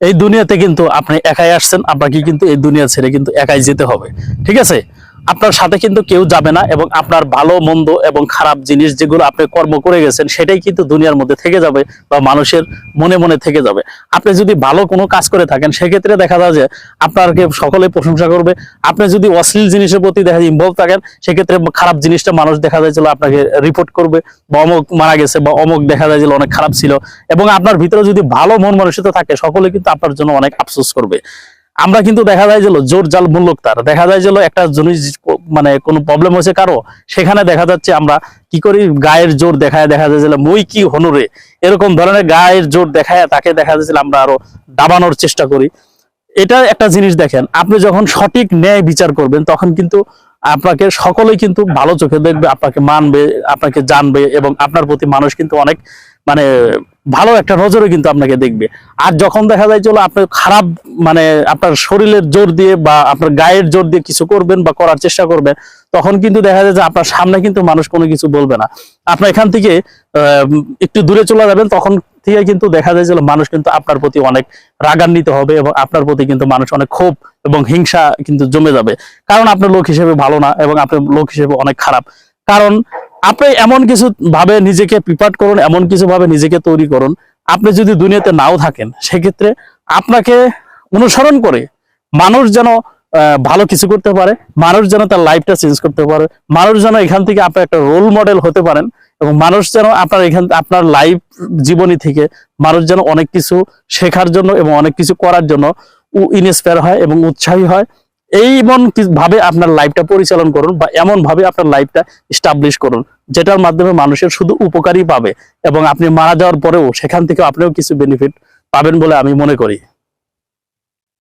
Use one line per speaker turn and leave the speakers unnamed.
এই দুনিয়াতে কিন্তু আপনি একাই আসছেন আপনাকে কিন্তু এই দুনিয়া ছেড়ে কিন্তু একাই যেতে হবে। ঠিক আছে? আপনার সাথে কিন্তু কেউ যাবে না এবং আপনার ভালো, মন্দ এবং খারাপ জিনিস যেগুলো আপনি কর্ম করে গেছেন, সেটাই কিন্তু দুনিয়ার মধ্যে থেকে যাবে বা মানুষের মনে মনে থেকে যাবে। আপনি যদি ভালো কোনো কাজ করে থাকেন, সেক্ষেত্রে দেখা যায় যে আপনাকে সকলে প্রশংসা করবে। আপনি যদি অশ্লীল জিনিসের প্রতি দেখা যায় ইনভলভ থাকেন, সেক্ষেত্রে খারাপ জিনিসটা মানুষ দেখা যায় যে আপনাকে রিপোর্ট করবে বা অমুক মারা গেছে বা অমুক দেখা যায় যে অনেক খারাপ ছিল এবং আপনার ভিতরে যদি ভালো মন মানসিকতা থাকে, সকলে কিন্তু আপনার জন্য অনেক আফসোস করবে। আমরা কিন্তু দেখা যায় যে জোর জাল মূল্যক তার। দেখা যায় যে একটা জিনিস মানে কোনো প্রবলেম হয়েছে কারও? সেখানে দেখা যাচ্ছে আমরা কি করি? গায়ের জোর দেখায়, দেখা যায় যে মই কি হনুরে এরকম ধরনের গায়ের জোর দেখায়, তাকে দেখা যাচ্ছে আমরা আরও দাবানোর চেষ্টা করি। এটা একটা জিনিস দেখেন, আপনি যখন সঠিক ন্যায় বিচার করবেন, তখন কিন্তু আপনাকে সকলেই কিন্তু ভালো চোখে দেখবে, আপনাকে মানবে, আপনাকে জানবে এবং আপনার প্রতি মানুষ কিন্তু অনেক মানে ভালো একটা নজরে কিন্তু আপনাকে দেখবে। আর যখন দেখা যায় চলো আপনি খারাপ মানে আপনার শরীরের জোর দিয়ে বা আপনার গায়ের জোর দিয়ে কিছু করবেন বা করার চেষ্টা করবেন, তখন কিন্তু দেখা যায় যে আপনার সামনে কিন্তু মানুষ কোনো কিছু বলবে না। আপনার এখান থেকে একটু দূরে চলে যাবেন, তখন থেকে কিন্তু দেখা যায় যে মানুষ কিন্তু আপনার প্রতি অনেক রাগান্বিত হবে এবং আপনার প্রতি কিন্তু মানুষ অনেক ক্ষোভ এবং হিংসা কিন্তু জমে যাবে। কারণ আপনার লোক হিসেবে ভালো না এবং আপনার লোক হিসেবে অনেক খারাপ। কারণ আপনি এমন কিছু ভাবে নিজেকে প্রিপার করুন, এমন কিছু ভাবে নিজেকে তৈরি করুন। আপনি যদি দুনিয়াতে নাও থাকেন, সেক্ষেত্রে আপনাকে অনুসরণ করে মানুষ যেন ভালো কিছু করতে পারে, মানুষ যেন তার লাইফটা চেঞ্জ করতে পারে, মানুষ যেন এখান থেকে আপনার একটা রোল মডেল হতে পারেন এবং মানুষ যেন আপনার এখান, আপনার লাইফ জীবনী থেকে মানুষ যেন অনেক কিছু শেখার জন্য এবং অনেক কিছু করার জন্য ইনস্পায়ার হয় এবং উৎসাহী হয়। এই এমন কি- ভাবে আপনার লাইফটা পরিচালন করুন বা এমন ভাবে আপনার লাইফটা স্টাবলিশ করুন, যেটার মাধ্যমে মানুষের শুধু উপকারই পাবে এবং আপনি মারা যাওয়ার পরেও সেখান থেকে আপনিও কিছু বেনিফিট পাবেন বলে আমি মনে করি।